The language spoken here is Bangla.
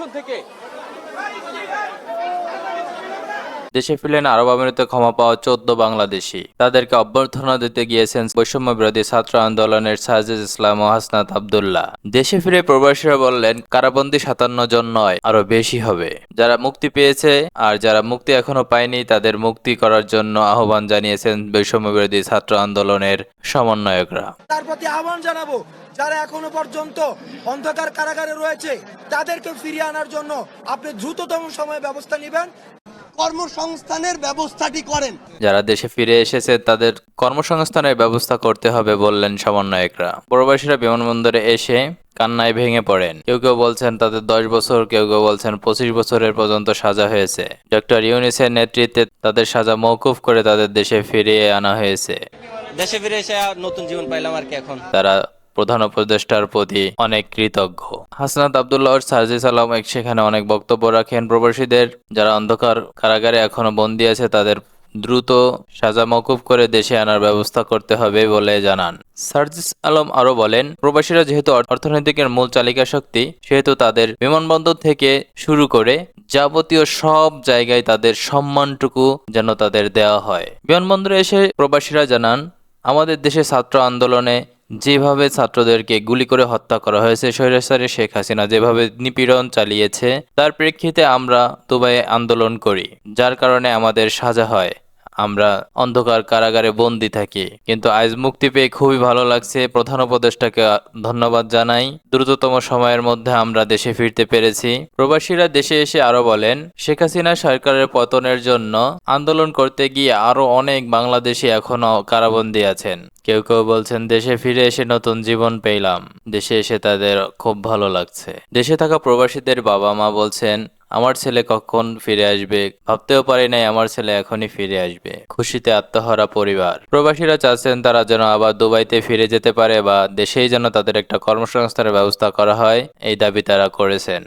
পেছন থেকে। দেশে ফিরলেন আরব আমিরাতে ক্ষমা পাওয়া চোদ্দ বাংলাদেশি। তাদেরকে অভ্যর্থনা দিতে গিয়েছেন বৈষম্য বিরোধী ছাত্র আন্দোলনের সাজিদ ইসলাম ও হাসনাত আবদুল্লাহ। দেশে ফিরে প্রবাসীরা বললেন কারাবন্দি সাতান্ন জন নয় আরও বেশি হবে। যারা মুক্তি পেয়েছে আর যারা মুক্তি এখনও পায়নি তাদের মুক্তি করার জন্য আহ্বান জানিয়েছেন বৈষম্য বিরোধী ছাত্র আন্দোলনের সমন্বয়করা। তার প্রতি আহ্বান জানাব যারা এখনও পর্যন্ত অন্ধকার কারাগারে রয়েছে তাদেরকে ফিরিয়ে আনার জন্য আপনি দ্রুততম সময়ে ব্যবস্থা নেবেন। কর্মসংস্থানের ব্যবস্থাটি করেন। যারা দেশে ফিরে এসেছে তাদের কর্মসংস্থানের ব্যবস্থা করতে হবে বললেন সমন্বয়করা। প্রবাসীরা বিমানবন্দরে এসে কান্নায় ভেঙে পড়েন। কেউ কেউ বলছেন তাদের দশ বছর কেউ কেউ বলছেন পঁচিশ বছরের পর্যন্ত সাজা হয়েছে। ডক্টর ইউনিসের নেতৃত্বে তাদের সাজা মৌকুফ করে তাদের দেশে ফিরিয়ে আনা হয়েছে। দেশে ফিরে এসে নতুন জীবন পাইলাম আর কি এখন। তারা প্রধান উপদেষ্টার প্রতি অনেক কৃতজ্ঞ। হাসনাত আবদুল্লাহ সার্জিস আলম এক সেখানে অনেক বক্তব্য রাখেন। প্রবাসীদের যারা অন্ধকার কারাগারে এখনও বন্দী আছে, তাদের দ্রুত সাজা মকুব করে দেশে আনার ব্যবস্থা করতে হবে বলে জানান। সার্জিস আলম আরও বলেন, প্রবাসীরা যেহেতু অর্থনৈতিকের মূল চালিকা শক্তি, সেহেতু তাদের বিমানবন্দর থেকে শুরু করে যাবতীয় সব জায়গায় তাদের সম্মানটুকু যেন তাদের দেওয়া হয়। বিমানবন্দরে এসে প্রবাসীরা জানান, আমাদের দেশে ছাত্র আন্দোলনে যেভাবে ছাত্রদেরকে গুলি করে হত্যা করা হয়েছে, স্বৈরাচারে শেখ হাসিনা যেভাবে নিপীড়ন চালিয়েছে, তার প্রেক্ষিতে আমরা দুবাইয়ে আন্দোলন করি, যার কারণে আমাদের সাজা হয়। আমরা অন্ধকার কারাগারে বন্দি থাকি। কিন্তু আজ মুক্তি পেয়ে খুবই ভালো লাগছে। প্রধান উপদেষ্টাকে ধন্যবাদ জানাই। দ্রুততম সময়ের মধ্যে আমরা দেশে ফিরতে পেরেছি। প্রবাসীরা দেশে এসে আরও বলেন, শেখ হাসিনা সরকারের পতনের জন্য আন্দোলন করতে গিয়ে আরও অনেক বাংলাদেশি এখনও কারাবন্দী আছেন। কেউ কেউ বলছেন, দেশে ফিরে এসে নতুন জীবন পেলাম। দেশে এসে তাদের খুব ভালো লাগছে। দেশে থাকা প্রবাসীদের বাবা মা বলছেন আমার ছেলে কখন ফিরে আসবে? ভাবতেও পারি নাই আমার ছেলে এখনই ফিরে আসবে। খুশিতে আত্মহারা পরিবার। প্রবাসীরা চাচ্ছেন তারা যেন আবার দুবাইতে ফিরে যেতে পারে বা দেশেই যেন তাদের একটা কর্মসংস্থানের ব্যবস্থা করা হয়, এই দাবি তারা করেছেন।